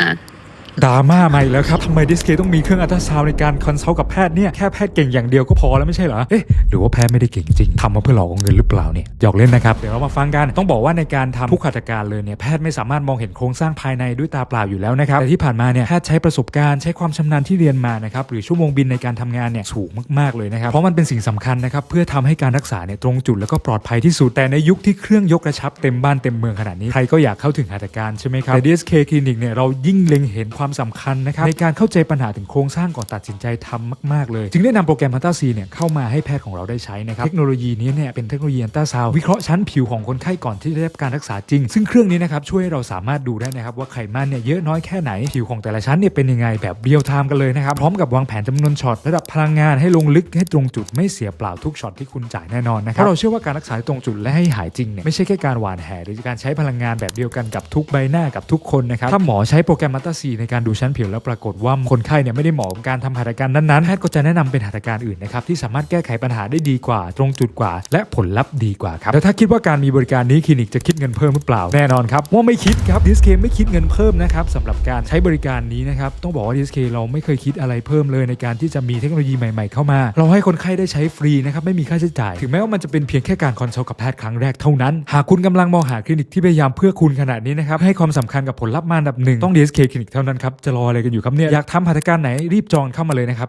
อะ ดราม่าใหม่แล้วครับทำไมดิสเคต้องมีเครื่องอัลตราซาวน์ในการคอนซัลท์กับแพทย์เนี่ยแค่แพทย์เก่งอย่างเดียวก็พอแล้วไม่ใช่เหรอเอ๊ะหรือว่าแพทย์ไม่ได้เก่งจริงทำมาเพื่อหลอกเงินหรือเปล่าเนี่ยหยอกเล่นนะครับเดี๋ยวเรามาฟังกันต้องบอกว่าในการทำทุกหัตการเลยเนี่ยแพทย์ไม่สามารถมองเห็นโครงสร้างภายในด้วยตาเปล่าอยู่แล้วนะครับแต่ที่ผ่านมาเนี่ยแพทย์ใช้ประสบการณ์ใช้ความชำนาญที่เรียนมานะครับหรือชั่วโมงบินในการทำงานเนี่ยสูงมากๆเลยนะครับเพราะมันเป็นสิ่งสำคัญนะครับเพื่อทำให้การรักษาเนี่ยตรงจุดแล้วก็ปลอดภัยที่สุดแต่ในยุคที่เครื่องยกกระชับเต็มบ้านเต็มเมืองขนาดนี้ใครก็อยากเข้าถึงหัตถการใช่ไหมครับแต่ DSK คลินิกเนี่ยเรายิ่งเล็งเห็นความสำคัญนะครับในการเข้าใจปัญหาถึงโครงสร้างก่อนตัดสินใจทำมาก ๆ เลย จึงได้นำโปรแกรม Hunter C เนี่ยเข้ามาให้แพทย์ของเราได้ใช้นะครับ เทคโนโลยีนี้เนี่ยเป็นเทคโนโลยีอันตราซาววิเคราะห์ชั้นผิวของคนไข้ก่อนที่จะได้รับการรักษาจริง ซึ่งเครื่องนี้นะครับช่วยให้เราสามารถดูได้นะครับว่าไขมันเนี่ยเยอะน้อยแค่ไหนผิวของแต่ละชั้นเนี่ยเป็นยังไงแบบเรียลไทม์กันเลยนะครับพร้อมกับวางแผนจำนวนช็อตระดับพลังงานให้ลงลึกให้ตรงจุดไม่เสียเปล่าทุกช็อตที่คุณจ่ายแน่นอนนะครับเราเราเชื่อว่าการรักษาตรงจุดและให้หายจริงเนี่ยไม่ใช่แค่การหวานแหหรือการใช้พลังงานแบบเดียวกันกับทุกใบหน้ากับทุกคนนะครับถ้าหมอใช้โปรแกรมมัตตาซีในการดูชั้นผิวแล้วปรากฏว่าคนไข้เนี่ยไม่ได้เหมาะกับการทำหัตถการนั้นๆแพทย์ก็จะแนะนำเป็นหัตถการอื่นนะครับที่สามารถแก้ไขปัญหาได้ดีกว่า ตรงจุดกว่า และผลลัพธ์ดีกว่าครับแต่ถ้าคิดว่าการมีบริการนี้คลินิกจะคิดเงินเพิ่มหรือเปล่าแน่นอนครับว่าไม่คิดครับดิสเคไม่คิดเงินเพิ่มนะครับสำหรับการใช้บริการนี้นะครับต้องบอกว่าดิสเคเราไม่เคยคิดอะไรเพิ่มเลยในการที่จะมีเทคโนโลยีใหม่ๆเข้ามา เราให้คนไข้ได้ใช้ฟรีนะครับไม่มีค่าใช้จ่าย ถึงแม้ว่ามันจะเป็นเพียงแค่การคอนซัลท์กับแพทย์ครั้งแรกเท่านั้น หากคุณกำลังมองหาคลินิกที่พยายามเพื่อคุณขนาดนี้นะครับให้ความสำคัญกับผลลัพธ์มาอันดับหนึ่งต้อง DSK คลินิกเท่านั้นครับจะรออะไรกันอยู่ครับเนี่ยอยากทำหัตถการไหนรีบจองเข้ามาเลยนะครับ